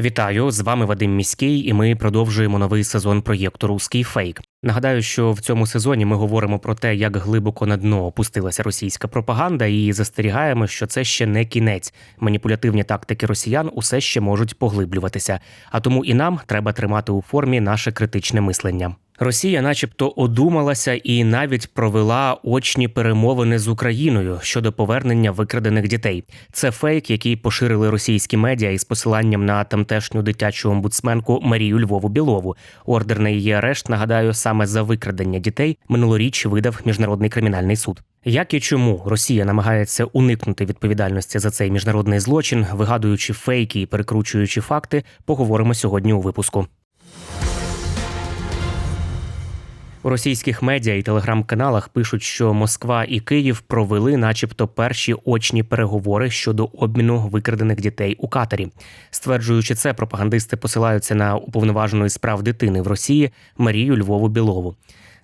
Вітаю з вами Вадим Міський, і ми продовжуємо новий сезон проєкту Руський фейк. Нагадаю, що в цьому сезоні ми говоримо про те, як глибоко на дно опустилася російська пропаганда, і застерігаємо, що це ще не кінець. Маніпулятивні тактики росіян усе ще можуть поглиблюватися. А тому і нам треба тримати у формі наше критичне мислення. Росія, начебто, одумалася і навіть провела очні перемовини з Україною щодо повернення викрадених дітей. Це фейк, який поширили російські медіа із посиланням на тамтешню дитячу омбудсменку Марію Львову Білову. Ордер на її арешт, нагадаю, саме за викрадення дітей минулоріч видав міжнародний кримінальний суд. Як і чому Росія намагається уникнути відповідальності за цей міжнародний злочин, вигадуючи фейки і перекручуючи факти, поговоримо сьогодні у випуску. У російських медіа і телеграм-каналах пишуть, що Москва і Київ провели, начебто, перші очні переговори щодо обміну викрадених дітей у Катарі. Стверджуючи це, пропагандисти посилаються на уповноважену справ дитини в Росії Марію Львову Білову.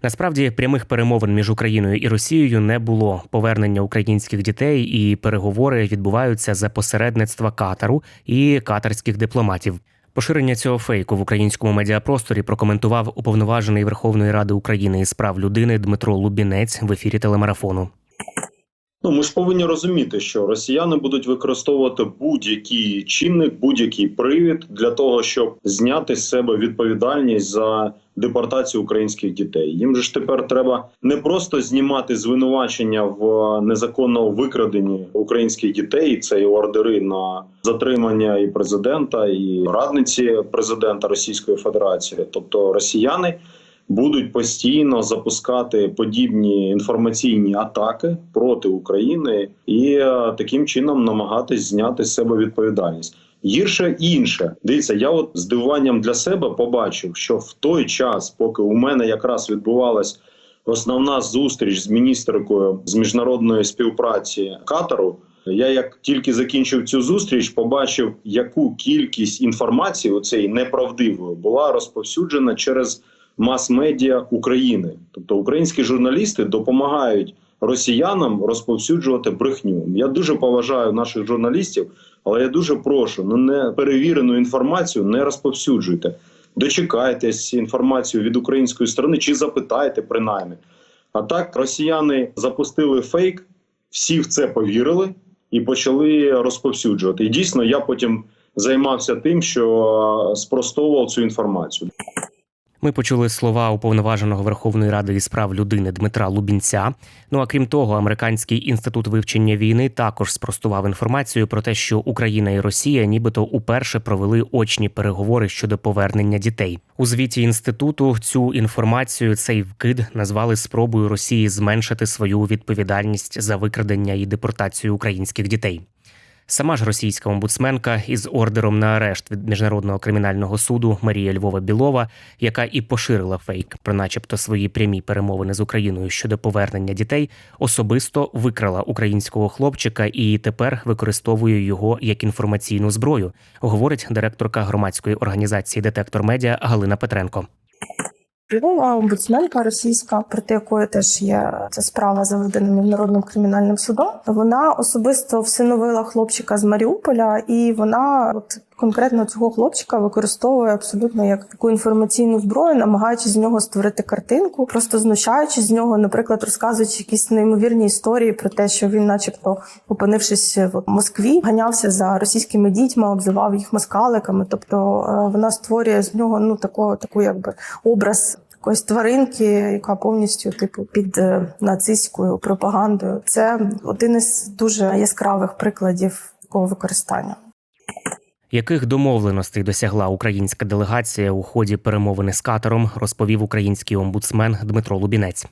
Насправді прямих перемовин між Україною і Росією не було. Повернення українських дітей і переговори відбуваються за посередництва Катару і катарських дипломатів. Поширення цього фейку в українському медіапросторі прокоментував уповноважений Верховної Ради України із прав людини Дмитро Лубінець в ефірі телемарафону. Ну, ми ж повинні розуміти, що росіяни будуть використовувати будь-який чинник, будь-який привід для того, щоб зняти з себе відповідальність за депортацію українських дітей. Їм же ж тепер треба не просто знімати звинувачення в незаконному викраденні українських дітей. Це і ордери на затримання і президента, і радниці президента Російської Федерації, тобто росіяни будуть постійно запускати подібні інформаційні атаки проти України і е, таким чином намагатись зняти з себе відповідальність. Гірше інше, дивіться, я от здивуванням для себе побачив, що в той час, поки у мене якраз відбувалась основна зустріч з міністеркою з міжнародної співпраці Катару. Я як тільки закінчив цю зустріч, побачив, яку кількість інформації оцеї неправдивої була розповсюджена через мас-медіа України. Тобто українські журналісти допомагають росіянам розповсюджувати брехню. Я дуже поважаю наших журналістів, але я дуже прошу ну не перевірену інформацію не розповсюджуйте. Дочекайтесь інформацію від української сторони чи запитайте принаймні. А так росіяни запустили фейк, всі в це повірили і почали розповсюджувати. І дійсно, я потім займався тим, що спростовував цю інформацію. Ми почули слова уповноваженого Верховної Ради із прав людини Дмитра Лубінця. Ну а крім того, американський інститут вивчення війни також спростував інформацію про те, що Україна і Росія нібито уперше провели очні переговори щодо повернення дітей. У звіті інституту цю інформацію цей вкид назвали спробою Росії зменшити свою відповідальність за викрадення і депортацію українських дітей. Сама ж російська омбудсменка із ордером на арешт від міжнародного кримінального суду Марія Львова Білова, яка і поширила фейк про, начебто, свої прямі перемовини з Україною щодо повернення дітей, особисто викрала українського хлопчика і тепер використовує його як інформаційну зброю, говорить директорка громадської організації Детектор Медіа Галина Петренко. Львова омбудсменка російська, проти якої теж є ця справа заведена міжнародним кримінальним судом. Вона особисто всиновила хлопчика з Маріуполя, і вона от конкретно цього хлопчика використовує абсолютно як таку інформаційну зброю, намагаючись з нього створити картинку, просто знущаючись з нього, наприклад, розказуючи якісь неймовірні історії про те, що він, начебто, опинившись в Москві, ганявся за російськими дітьми, обзивав їх москаликами. Тобто е, вона створює з нього ну такого таку, якби образ. Якоїсь тваринки, яка повністю типу під е, нацистською пропагандою, це один із дуже яскравих прикладів такого використання. Яких домовленостей досягла українська делегація у ході перемовини з Катаром, розповів український омбудсмен Дмитро Лубінець.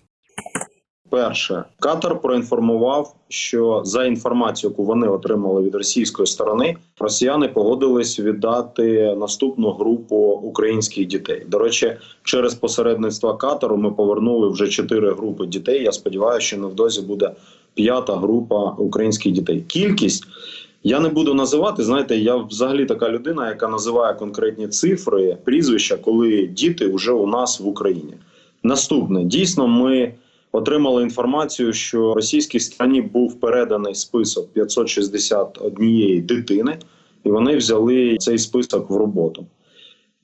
Перше, Катар проінформував, що за інформацією, яку вони отримали від російської сторони, росіяни погодились віддати наступну групу українських дітей. До речі, через посередництво Катару ми повернули вже чотири групи дітей. Я сподіваюся, що невдовзі буде п'ята група українських дітей. Кількість я не буду називати. Знаєте, я взагалі така людина, яка називає конкретні цифри, прізвища, коли діти вже у нас в Україні. Наступне дійсно ми отримали інформацію, що російській стороні був переданий список 561 дитини, і вони взяли цей список в роботу.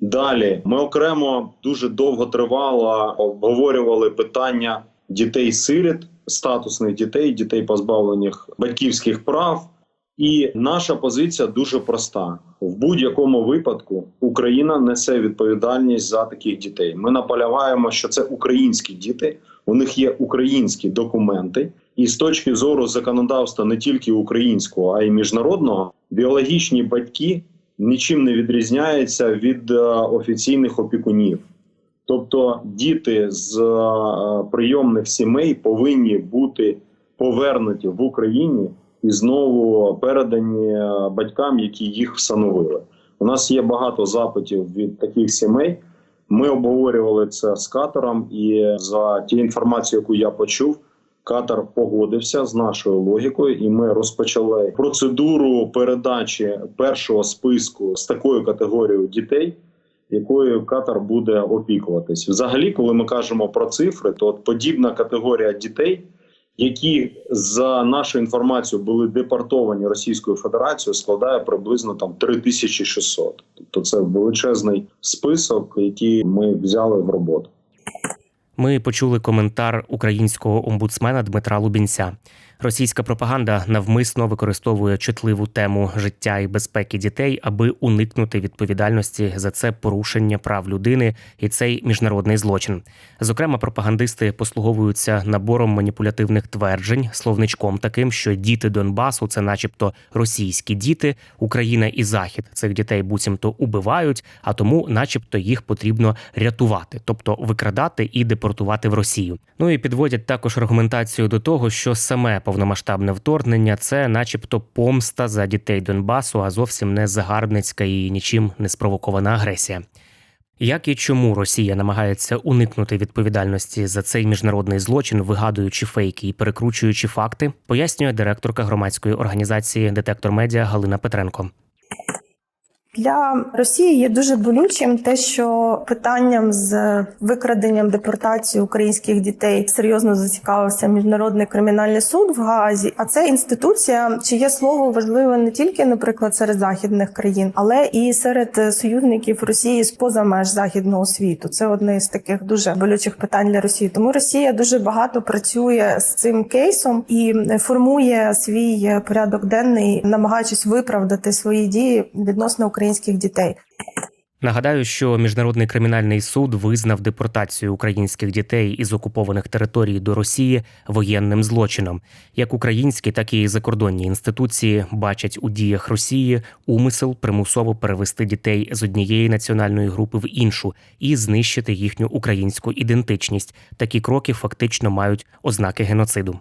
Далі ми окремо дуже довго тривало обговорювали питання дітей-сиріт, статусних дітей, дітей позбавлених батьківських прав. І наша позиція дуже проста: в будь-якому випадку Україна несе відповідальність за таких дітей. Ми наполягаємо, що це українські діти, у них є українські документи, і з точки зору законодавства не тільки українського, а й міжнародного, біологічні батьки нічим не відрізняються від е, офіційних опікунів. Тобто діти з е, прийомних сімей повинні бути повернуті в Україні і знову передані е, батькам, які їх встановили. У нас є багато запитів від таких сімей. Ми обговорювали це з катером, і за ті інформацію, яку я почув, Катар погодився з нашою логікою, і ми розпочали процедуру передачі першого списку з такою категорією дітей, якою Катар буде опікуватись. Взагалі, коли ми кажемо про цифри, то от подібна категорія дітей, які за нашу інформацію були депортовані Російською Федерацією, складає приблизно там 3600. Тобто це величезний список, який ми взяли в роботу. Ми почули коментар українського омбудсмена Дмитра Лубінця. Російська пропаганда навмисно використовує чутливу тему життя і безпеки дітей, аби уникнути відповідальності за це порушення прав людини і цей міжнародний злочин. Зокрема, пропагандисти послуговуються набором маніпулятивних тверджень, словничком таким, що діти Донбасу це, начебто, російські діти, Україна і Захід цих дітей буцімто убивають, а тому, начебто, їх потрібно рятувати, тобто викрадати і депортувати в Росію. Ну і підводять також аргументацію до того, що саме повномасштабне вторгнення це, начебто, помста за дітей Донбасу, а зовсім не загарбницька і нічим не спровокована агресія. Як і чому Росія намагається уникнути відповідальності за цей міжнародний злочин, вигадуючи фейки і перекручуючи факти, пояснює директорка громадської організації Детектор Медіа Галина Петренко. Для Росії є дуже болючим те, що питанням з викраденням депортації українських дітей серйозно зацікавився міжнародний кримінальний суд в Гаазі. А це інституція, чиє слово важливе не тільки, наприклад, серед західних країн, але і серед союзників Росії з поза меж західного світу. Це одне з таких дуже болючих питань для Росії. Тому Росія дуже багато працює з цим кейсом і формує свій порядок денний, намагаючись виправдати свої дії відносно українських дітей. Нагадаю, що міжнародний кримінальний суд визнав депортацію українських дітей із окупованих територій до Росії воєнним злочином. Як українські, так і закордонні інституції бачать у діях Росії умисел примусово перевести дітей з однієї національної групи в іншу і знищити їхню українську ідентичність. Такі кроки фактично мають ознаки геноциду.